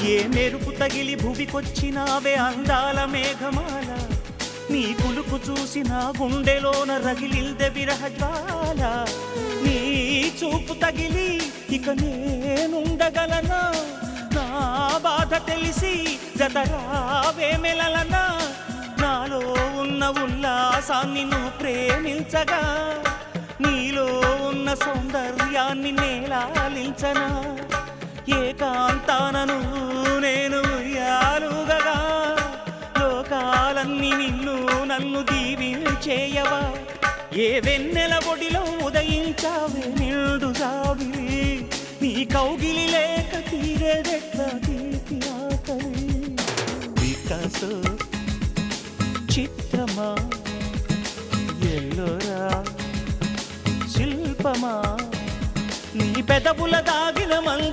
ఏ మెరుపు తగిలి భువికొచ్చినావే అందాల మేఘమాల? నీ కులుకు చూసిన గుండెలోన రగిలిల్దె విరహ జ్వాల నీ చూపు తగిలి ఇక నేనుండగలనా? నా బాధ తెలిసి జతరావే మెలలనా? నాలో ఉన్న ఉల్లాసాన్ని నువ్వు ప్రేమించగా? నీలో ఉన్న సౌందర్యాన్ని నేలాలించనా? లోకాలన్నీ నిన్ను నన్ను దీవించేయవా ఏ వెన్నెల ఒడిలో ఉదయించావే నిండు సావి నీ కౌగిలి లేక తీరేదెట్లా తీపి ఆకలి. వికాసో చిత్రమా? ఎల్లోరా? శిల్పమా? నీ పెదవుల దాగిన మంగ